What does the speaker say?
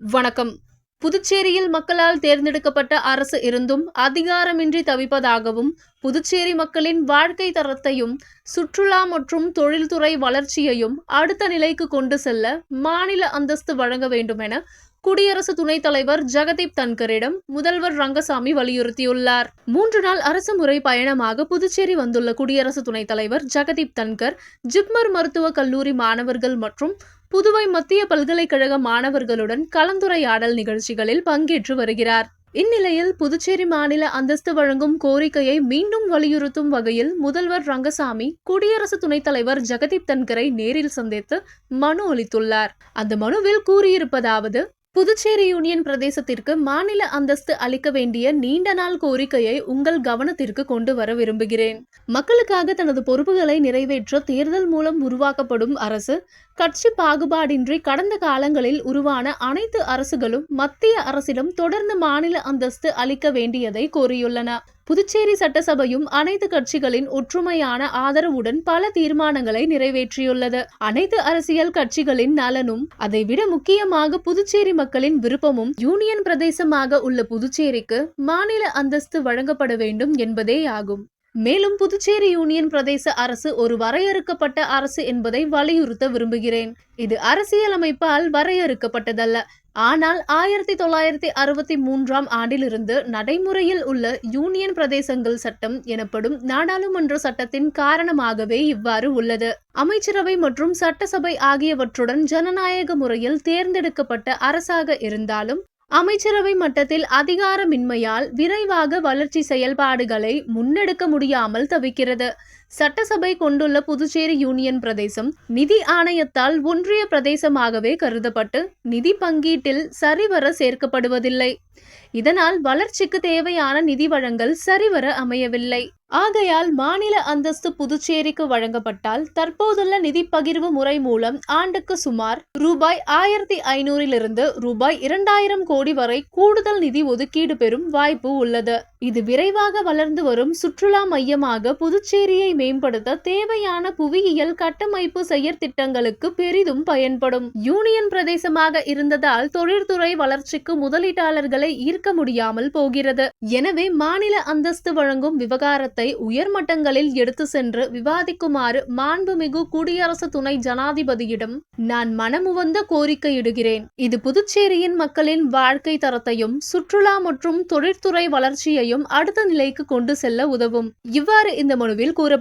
வணக்கம். புதுச்சேரியில் மக்களால் தேர்ந்தெடுக்கப்பட்ட அரசு இருந்தும் அதிகாரமின்றி தவிப்பதாகவும் புதுச்சேரி மக்களின் வாழ்க்கை தரத்தையும் சுற்றுலா மற்றும் தொழில்துறை வளர்ச்சியையும் அடுத்த நிலைக்கு கொண்டு செல்ல மாநில அந்தஸ்து வழங்க வேண்டும் என குடியரசு துணைத் தலைவர் ஜெகதீப் தன்கரிடம் முதல்வர் ரங்கசாமி வலியுறுத்தியுள்ளார். மூன்று நாள் அரசு முறை பயணமாக புதுச்சேரி வந்துள்ள குடியரசு துணைத் தலைவர் ஜெகதீப் தன்கர் ஜிப்மர் மருத்துவக் கல்லூரி மாணவர்கள் மற்றும் புதுவை மத்திய பல்கலைக்கழக மாணவர்களுடன் கலந்துரையாடல் நிகழ்ச்சிகளில் பங்கேற்று வருகிறார். இந்நிலையில் புதுச்சேரி மாநில அந்தஸ்து வழங்கும் கோரிக்கையை மீண்டும் வலியுறுத்தும் வகையில் முதல்வர் ரங்கசாமி குடியரசு துணைத் தலைவர் ஜெகதீப் தன்கரை நேரில் சந்தித்து மனு அளித்துள்ளார். அந்த மனுவில் கூறியிருப்பதாவது புதுச்சேரி யூனியன் பிரதேசத்திற்கு மாநில அந்தஸ்து அளிக்க வேண்டிய நீண்ட நாள் கோரிக்கையை உங்கள் கவனத்திற்கு கொண்டு வர விரும்புகிறேன். மக்களுக்காக தனது பொறுப்புகளை நிறைவேற்ற தேர்தல் மூலம் உருவாக்கப்படும் அரசு கட்சி பாகுபாடின்றி கடந்த காலங்களில் உருவான அனைத்து அரசுகளும் மத்திய அரசிடம் தொடர்ந்து மாநில அந்தஸ்து அளிக்க வேண்டியதை கோரியுள்ளன. புதுச்சேரி சட்டசபையும் அனைத்து கட்சிகளின் ஒற்றுமையான ஆதரவுடன் பல தீர்மானங்களை நிறைவேற்றியுள்ளது. அனைத்து அரசியல் கட்சிகளின் நலனும் அதைவிட முக்கியமாக புதுச்சேரி மக்களின் விருப்பமும் யூனியன் பிரதேசமாக உள்ள புதுச்சேரிக்கு மாநில அந்தஸ்து வழங்கப்பட வேண்டும் என்பதே ஆகும் மேலும் புதுச்சேரி யூனியன் பிரதேச அரசு ஒரு வரையறுக்கப்பட்ட அரசு என்பதை வலியுறுத்த விரும்புகிறேன். இது அரசியலமைப்பால் வரையறுக்கப்பட்டதல்ல. ஆனால் ஆயிரத்தி தொள்ளாயிரத்தி அறுபத்தி மூன்றாம் ஆண்டிலிருந்து நடைமுறையில் உள்ள யூனியன் பிரதேசங்கள் சட்டம் எனப்படும் நாடாளுமன்ற சட்டத்தின் காரணமாகவே இவ்வாறு உள்ளது. அமைச்சரவை மற்றும் சட்டசபை ஆகியவற்றுடன் ஜனநாயக முறையில் தேர்ந்தெடுக்கப்பட்ட அரசாக இருந்தாலும் அமைச்சரவை மட்டத்தில் அதிகாரமின்மையால் விரைவாக வளர்ச்சி செயல்பாடுகளை முன்னெடுக்க முடியாமல் தவிக்கிறது. சட்டசபை கொண்டுள்ள புதுச்சேரி யூனியன் பிரதேசம் நிதி ஆணையத்தால் ஒன்றிய பிரதேசமாகவே கருதப்பட்டு நிதி பங்கீட்டில் சரிவர சேர்க்கப்படுவதில்லை. இதனால் வளர்ச்சிக்கு தேவையான நிதி வழங்கல் சரிவர அமையவில்லை. ஆகையால் மாநில அந்தஸ்து புதுச்சேரிக்கு வழங்கப்பட்டால் தற்போதுள்ள நிதி பகிர்வு முறை மூலம் ஆண்டுக்கு சுமார் ரூபாய் ஆயிரத்தி ஐநூறிலிருந்து ரூபாய் இரண்டாயிரம் கோடி வரை கூடுதல் நிதி ஒதுக்கீடு பெறும் வாய்ப்பு உள்ளது. இது விரைவாக வளர்ந்து வரும் சுற்றுலா மையமாக புதுச்சேரியை மேம்படுத்த தேவையான புவியியல் கட்டமைப்பு செயற்திட்டங்களுக்கு பெரிதும் பயன்படும். யூனியன் பிரதேசமாக இருந்ததால் தொழில்துறை வளர்ச்சிக்கு முதலீட்டாளர்களை ஈர்க்க முடியாமல் போகிறது. எனவே மாநில அந்தஸ்து வழங்கும் விவகாரத்தை உயர்மட்டங்களில் எடுத்து சென்று விவாதிக்குமாறு மாண்புமிகு குடியரசு துணை ஜனாதிபதியிடம் நான் மனமுவந்த கோரிக்கையிடுகிறேன் இது புதுச்சேரியின் மக்களின் வாழ்க்கை தரத்தையும் சுற்றுலா மற்றும் தொழிற்துறை வளர்ச்சியையும் அடுத்த நிலைக்கு கொண்டு செல்ல உதவும். இவ்வாறு இந்த மனுவில்